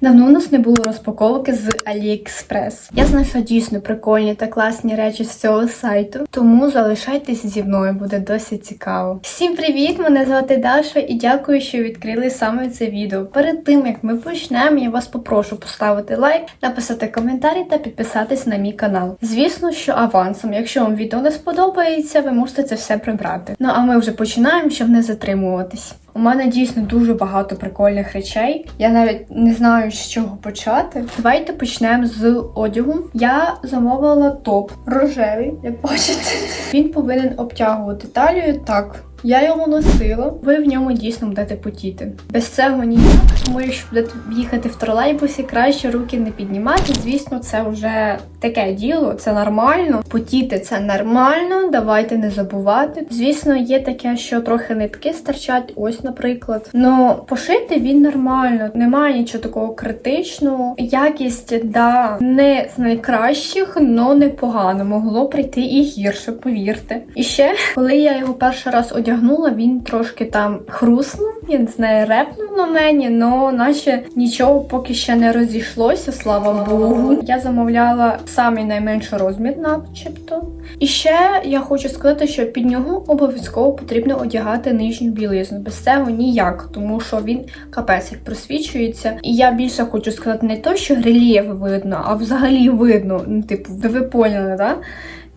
Давно у нас не було розпаковки з AliExpress. Я знайшла дійсно прикольні та класні речі з цього сайту, тому залишайтесь зі мною, буде досить цікаво. Всім привіт! Мене звати Даша і дякую, що відкрили саме це відео. Перед тим як ми почнемо, я вас попрошу поставити лайк, написати коментарі та підписатись на мій канал. Звісно, що авансом, якщо вам відео не сподобається, ви можете це все прибрати. Ну а ми вже починаємо, щоб не затримуватись. У мене дійсно дуже багато прикольних речей. Я навіть не знаю, з чого почати. Давайте почнемо з одягу. Я замовила топ рожевий, як бачите. Він повинен обтягувати талію так. Я його носила, ви в ньому дійсно будете потіти. Без цього ніяк, тому якщо будете їхати в тролейбусі, краще руки не піднімати. Звісно, це вже таке діло, це нормально. Потіти це нормально, давайте не забувати. Звісно, є таке, що трохи нитки стирчать, ось, наприклад. Ну, пошити він нормально, немає нічого такого критичного. Якість, да, не з найкращих, але непогано. Могло прийти і гірше, повірте. І ще, коли я його перший раз одягнула, він трошки там хруснув, я не знаю, репнув на мені, але наче нічого поки ще не розійшлося, слава Богу. Я замовляла самий найменший розмір, начебто. І ще я хочу сказати, що під нього обов'язково потрібно одягати нижню білизну. Без цього ніяк, тому що він капець як просвічується. І я більше хочу сказати не то, що рельєф видно, а взагалі видно. Ну, типу, ви поняли, так?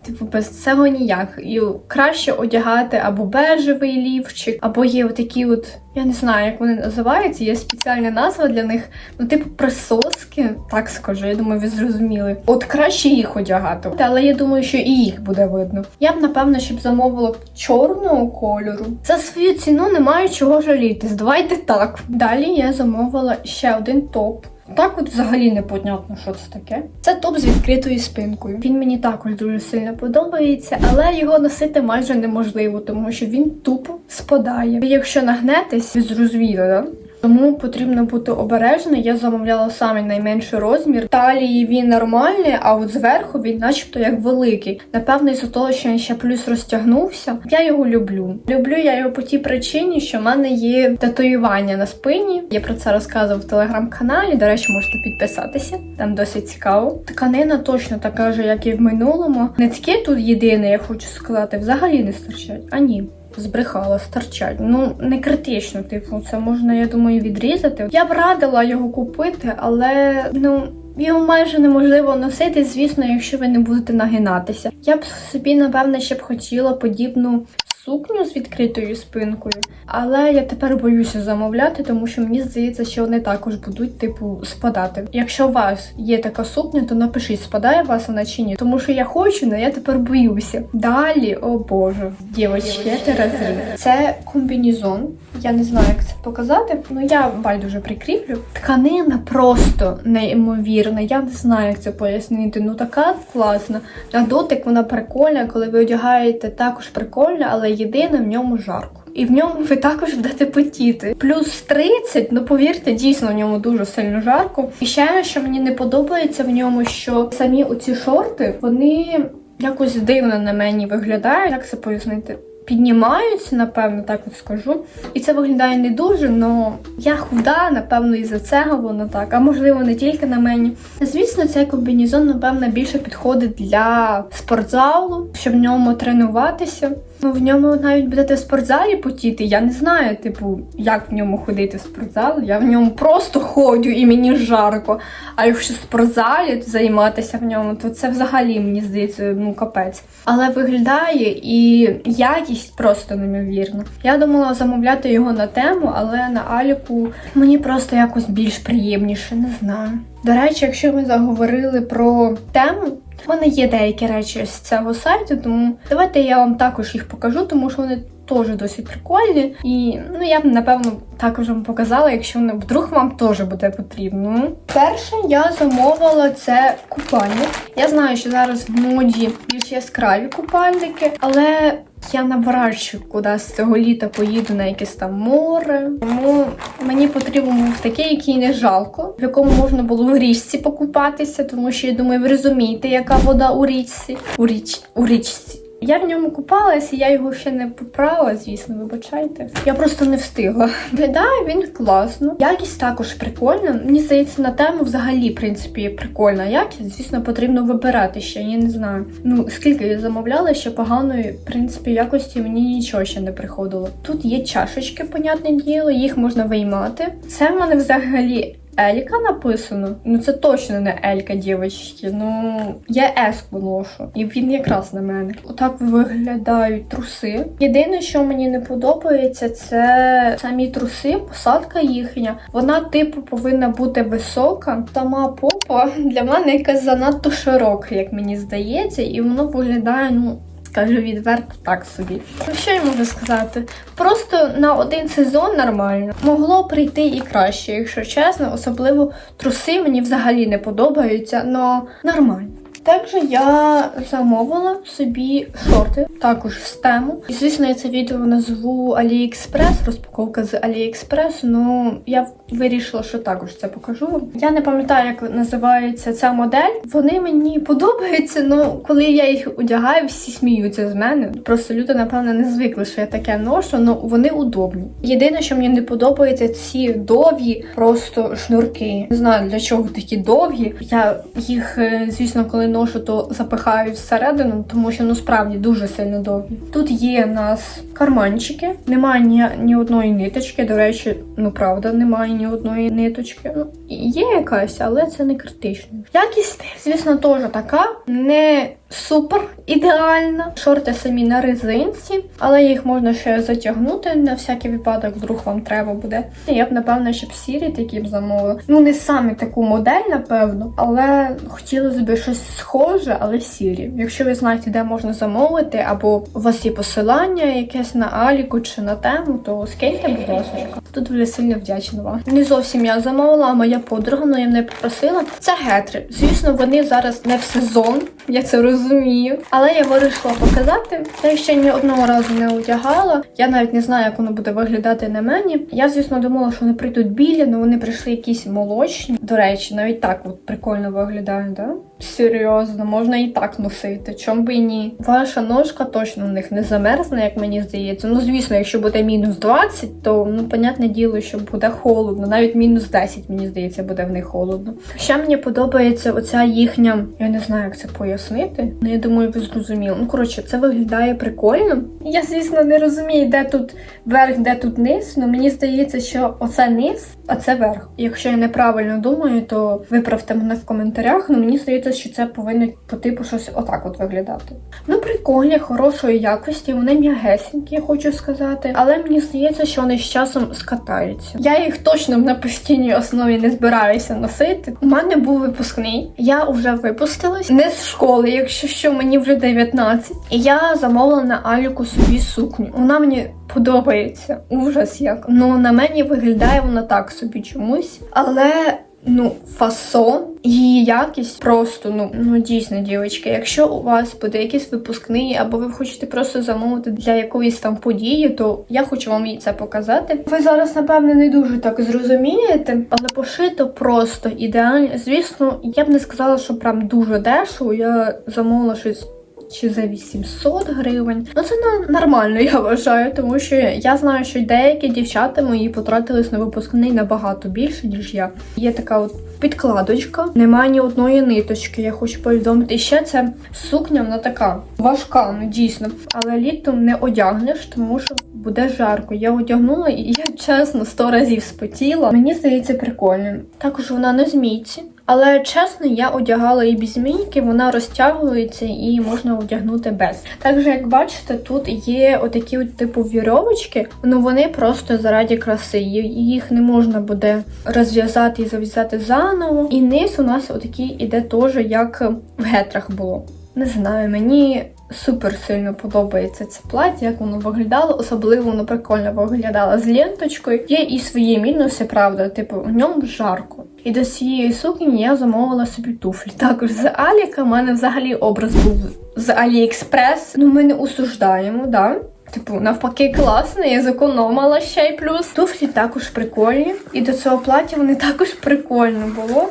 Типу, без цього ніяк. І краще одягати або бежевий лівчик, або є отакі от, я не знаю, як вони називаються, є спеціальна назва для них. Ну, типу, присоски, так скажу, я думаю, ви зрозуміли. От краще їх одягати. Але я думаю, що і їх буде видно. Я б, напевно, щоб замовила чорного кольору. За свою ціну немає чого жалітись. Давайте так. Далі я замовила ще один топ. Так от взагалі непонятно, що це таке. Це топ з відкритою спинкою. Він мені також дуже сильно подобається, але його носити майже неможливо, тому що він тупо спадає. Якщо нагнетесь, ви зрозуміли, да? Тому потрібно бути обережною. Я замовляла саме найменший розмір. Талії він нормальний, а от зверху він, начебто, як великий. Напевно, із-за того, що він ще плюс розтягнувся. Я його люблю. Люблю я його по тій причині, що в мене є татуювання на спині. Я про це розказував в телеграм-каналі. До речі, можете підписатися. Там досить цікаво. Тканина точно така же, як і в минулому. Нитки тут єдине, я хочу сказати, взагалі не стирчать. А ні. Збрехала, старчать. Ну, не критично, типу, це можна, я думаю, відрізати. Я б радила його купити, але ну. Його майже неможливо носити, звісно, якщо ви не будете нагинатися. Я б собі, напевне, ще б хотіла подібну сукню з відкритою спинкою, але я тепер боюся замовляти, тому що мені здається, що вони також будуть, типу, спадати. Якщо у вас є така сукня, то напишіть, спадає вас вона чи ні. Тому що я хочу, але я тепер боюся. Далі, о боже, дівчатки, я терезин. Це комбінезон. Я не знаю, як це показати. Ну я байдуже прикріплю. Тканина просто неймовірна. Я не знаю, як це пояснити. Ну така класна. На дотик вона прикольна, коли ви одягаєте також прикольно, але єдине в ньому жарко. І в ньому ви також будете потіти. Плюс 30, ну повірте, дійсно в ньому дуже сильно жарко. І ще, що мені не подобається в ньому, що самі оці шорти, вони якось дивно на мені виглядають. Як це пояснити? Піднімаються, напевно, так от скажу. І це виглядає не дуже, але я худа, напевно, із-за цього воно так. А можливо, не тільки на мені. Звісно, цей комбінезон, напевно, більше підходить для спортзалу, щоб в ньому тренуватися. Ну, в ньому навіть будете в спортзалі потіти. Я не знаю, типу, як в ньому ходити в спортзал. Я в ньому просто ходжу і мені жарко. А якщо в спортзалі займатися в ньому, то це взагалі мені здається, ну капець. Але виглядає і якість просто неймовірна. Я думала замовляти його на тему, але на Аліку мені просто якось більш приємніше, не знаю. До речі, якщо ми заговорили про тему. У мене є деякі речі з цього сайту, тому давайте я вам також їх покажу, тому що вони теж досить прикольні. І ну я б напевно також вам показала, якщо вони вдруг вам теж буде потрібно. Перше я замовила це купальник. Я знаю, що зараз в моді більш яскраві купальники, але. Я навряд чи з цього літа поїду на якесь там море. Тому мені потрібен був такий, який не жалко, в якому можна було в річці покупатися, тому що я думаю, ви розумієте, яка вода у річці. У річ у річці. Я в ньому купалася, я його ще не поправила, звісно, вибачайте. Я просто не встигла. Виглядає він класно. Якість також прикольна. Мені здається, на тему взагалі, в принципі, прикольна якість. Звісно, потрібно вибирати ще. Я не знаю. Ну скільки я замовляла, ще поганої, в принципі, якості мені нічого ще не приходило. Тут є чашечки, понятне діло, їх можна виймати. Це в мене взагалі. Елька написано. Ну це точно не Елька, дівчатки. Ну я еску ношу. І він якраз на мене. Отак виглядають труси. Єдине, що мені не подобається, це самі труси, посадка їхня. Вона, типу, повинна бути висока. Сама попа для мене якась занадто широка, як мені здається, і воно виглядає, ну. Скажу відверто так собі. Ну що я можу сказати? Просто на один сезон нормально. Могло прийти і краще, якщо чесно. Особливо труси мені взагалі не подобаються, але нормально. Також я замовила собі шорти, також з тему. І звісно, я це відео назву AliExpress, розпаковка з AliExpress, ну я вирішила, що також це покажу. Я не пам'ятаю, як називається ця модель. Вони мені подобаються, ну коли я їх одягаю, всі сміються з мене. Просто люди, напевно, не звикли, що я таке ношу, але вони удобні. Єдине, що мені не подобається, ці довгі просто шнурки. Не знаю для чого такі довгі. Я їх, е, звісно, коли ношу, то запихаю всередину, тому що ну справді дуже сильно довгі. Тут є у нас карманчики, немає ні, ні одної ниточки. До речі, ну правда, немає ні одної ниточки. Ну є якась, але це не критично. Якість, звісно, теж така, не супер ідеальна. Шорти самі на резинці, але їх можна ще затягнути на всякий випадок, вдруг вам треба буде. Я б напевно ще б сірі такі б замовила. Ну не саме таку модель, напевно, але хотілося б щось схоже, але сірі. Якщо ви знаєте, де можна замовити, або у вас є посилання якесь на Аліку чи на тему, то скиньте, будь ласка. Тут дуже сильно вдячна вам. Не зовсім я замовила, а моя подруга ну, я мене попросила. Це гетри. Звісно, вони зараз не в сезон, я це розумію. Але я вирішила показати. Я ще ні одного разу не одягала. Я навіть не знаю, як воно буде виглядати на мені. Я, звісно, думала, що вони прийдуть білі, але вони прийшли якісь молочні. До речі, навіть так от прикольно виглядає, да? Серйозно, можна і так носити. Чом би і ні? Ваша ножка точно в них не замерзне, як мені здається. Ну, звісно, якщо буде мінус 20, то ну, понятне діло, що буде холодно. Навіть мінус 10, мені здається, буде в них холодно. Ще мені подобається оця їхня, я не знаю, як це пояснити. Ну, я думаю, ви зрозуміли. Ну, коротше, це виглядає прикольно. Я, звісно, не розумію, де тут верх, де тут низ. але мені здається, що оце низ, а це верх. Якщо я неправильно думаю, то виправте мене в коментарях. Ну мені здається, що це повинно по типу щось отак от виглядати. Ну, прикольні, хорошої якості, вони м'ягесенькі, хочу сказати. Але мені здається, що вони з часом скатаються. Я їх точно на постійній основі не збираюся носити. У мене був випускний. Я вже випустилась не з школи, якщо що мені вже 19. І я замовила на Аліку собі сукню. Вона мені подобається. Ужас як. Ну на мені виглядає вона так собі чомусь. Але ну, фасон, її якість просто, ну, ну дійсно, дівчатки, якщо у вас буде якийсь випускний, або ви хочете просто замовити для якоїсь там події, то я хочу вам і це показати. Ви зараз, напевне, не дуже так зрозумієте, але пошито просто ідеально. Звісно, я б не сказала, що прям дуже дешево. Я замовила щось. Чи за 800 гривень. Ну це нормально, я вважаю, тому що я знаю, що деякі дівчата мої потратились на випускний набагато більше, ніж я. Є така от підкладочка, немає ні одної ниточки, я хочу повідомити. І ще це сукня, вона така важка, ну дійсно. Але літом не одягнеш, тому що буде жарко. Я одягнула і я чесно сто разів спотіла. Мені здається прикольним. Також вона на змійці. Але чесно, я одягала і без змійки, вона розтягується і можна одягнути без. Також, як бачите, тут є отакі от типу вірьовочки, ну вони просто заради краси. Їх не можна буде розв'язати і зав'язати заново. І низ у нас отакий іде теж, як в гетрах було. Не знаю, мені супер сильно подобається це плаття, як воно виглядало. Особливо воно прикольно виглядало з ленточкою. Є і свої мінуси, правда, типу, в ньому жарко. І до цієї сукні я замовила собі туфлі. Також з Аліка в мене взагалі образ був з Аліекспрес. Ну, ми не осуждаємо, да? Типу, навпаки, класно, я зекономила ще й плюс. Туфлі також прикольні. І до цього плаття вони також прикольно було.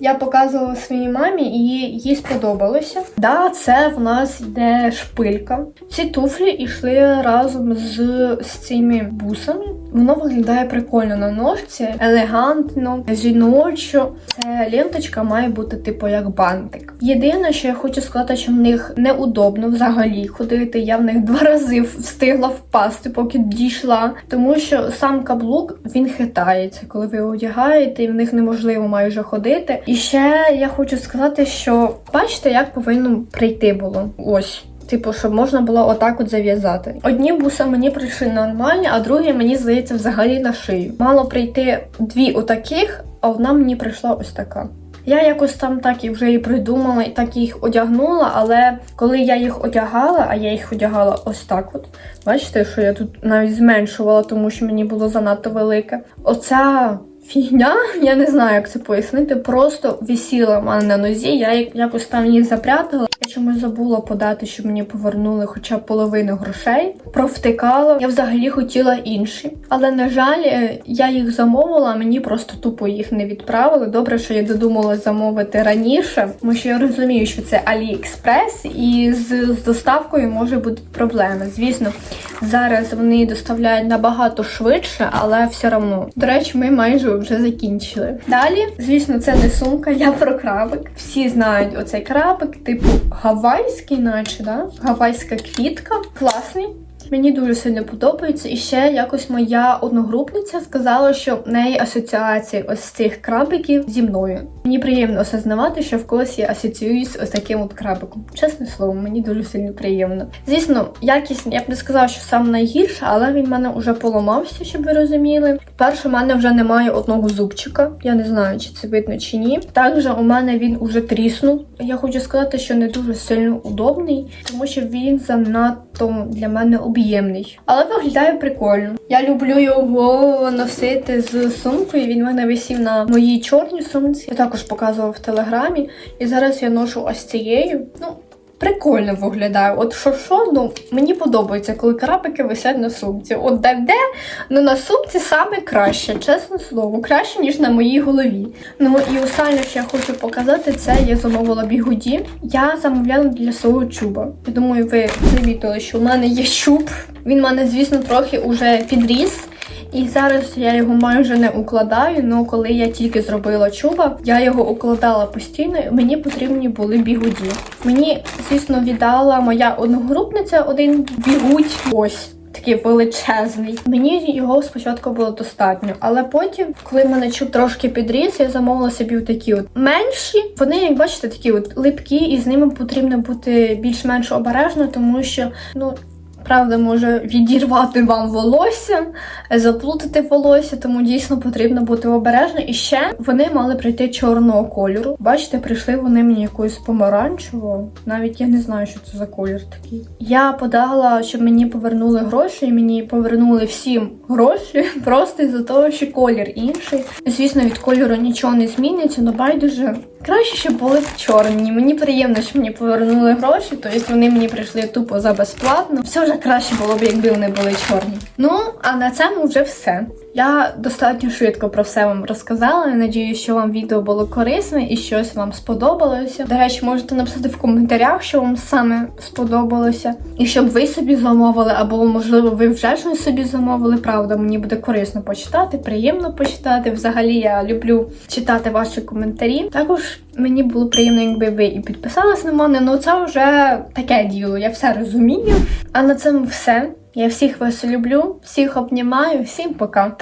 Я показувала своїй мамі, і їй сподобалося. Да, це в нас йде шпилька. Ці туфлі йшли разом з, з цими бусами. Воно виглядає прикольно на ножці, елегантно, жіночо. Це ленточка має бути типу як бантик. Єдине, що я хочу сказати, що в них неудобно взагалі ходити. Я в них два рази встигла впасти, поки дійшла. Тому що сам каблук він хитається, коли ви одягаєте, і в них неможливо майже ходити. І ще я хочу сказати, що бачите, як повинно прийти було. Ось. Типу, щоб можна було отак от зав'язати. Одні буса мені прийшли нормальні, а другі мені здається взагалі на шию. Мало прийти дві отаких, а одна мені прийшла ось така. Я якось там так і вже і придумала, і так їх одягнула, але коли я їх одягала, а я їх одягала ось так от. Бачите, що я тут навіть зменшувала, тому що мені було занадто велике. Оця фігня, я не знаю, як це пояснити, просто висіла в мене на нозі, я якось там її запрятала. Я чомусь забула подати, щоб мені повернули хоча б половину грошей. Провтикала. Я взагалі хотіла інші. Але, на жаль, е, я їх замовила, мені просто тупо їх не відправили. Добре, що я додумала замовити раніше, тому що я розумію, що це AliExpress і з, з доставкою може бути проблеми. Звісно, зараз вони доставляють набагато швидше, але все одно. До речі, ми майже вже закінчили. Далі, звісно, це не сумка, я про крабик. Всі знають оцей крабик, типу гавайський, наче, да? гавайська квітка. Класний. Мені дуже сильно подобається. І ще якось моя одногрупниця сказала, що в неї асоціації ось цих крабиків зі мною. Мені приємно осознавати, що в когось я асоціююсь ось таким от крабиком. Чесне слово, мені дуже сильно приємно. Звісно, якість я б не сказала, що сам найгірша, але він в мене вже поламався, щоб ви розуміли. Перше, у мене вже немає одного зубчика. Я не знаю, чи це видно чи ні. Також у мене він уже тріснув. Я хочу сказати, що не дуже сильно удобний, тому що він занадто для мене об'ємний. Але виглядає прикольно. Я люблю його носити з сумкою. Він мене висів на моїй чорній сумці. Я також показувала в телеграмі. І зараз я ношу ось цією. Ну, Прикольно виглядає. От що що, ну мені подобається, коли крабики висять на сумці. От де де, ну на сумці саме краще, чесне слово, краще, ніж на моїй голові. Ну і останнє, що я хочу показати, це я замовила бігуді. Я замовляла для свого чуба. Я думаю, ви замітили, що в мене є чуб. Він в мене, звісно, трохи уже підріс. І зараз я його майже не укладаю, але коли я тільки зробила чуба, я його укладала постійно, мені потрібні були бігуді. Мені, звісно, віддала моя одногрупниця один бігудь. Ось. Такий величезний. Мені його спочатку було достатньо, але потім, коли мене чуб трошки підріс, я замовила собі такі от менші. Вони, як бачите, такі от липкі, і з ними потрібно бути більш-менш обережно, тому що ну. Правда, може відірвати вам волосся, заплутати волосся, тому дійсно потрібно бути обережно. І ще вони мали прийти чорного кольору. Бачите, прийшли вони мені якоюсь помаранчевого. Навіть я не знаю, що це за колір такий. Я подала, щоб мені повернули гроші, і мені повернули всім гроші, просто із-за того, що колір інший. Звісно, від кольору нічого не зміниться, але байдуже. Краще, щоб були чорні. Мені приємно, що мені повернули гроші, тобто вони мені прийшли тупо за безплатно. Все вже краще було б, якби вони були чорні. Ну, а на цьому вже все. Я достатньо швидко про все вам розказала. Я надію, що вам відео було корисне і щось вам сподобалося. До речі, можете написати в коментарях, що вам саме сподобалося, і щоб ви собі замовили, або можливо ви вже щось собі замовили. Правда, мені буде корисно почитати, приємно почитати. Взагалі я люблю читати ваші коментарі. Мені було приємно, якби ви і підписались на мене. Ну це вже таке діло, я все розумію. А на цьому все. Я всіх вас люблю, всіх обнімаю, всім пока.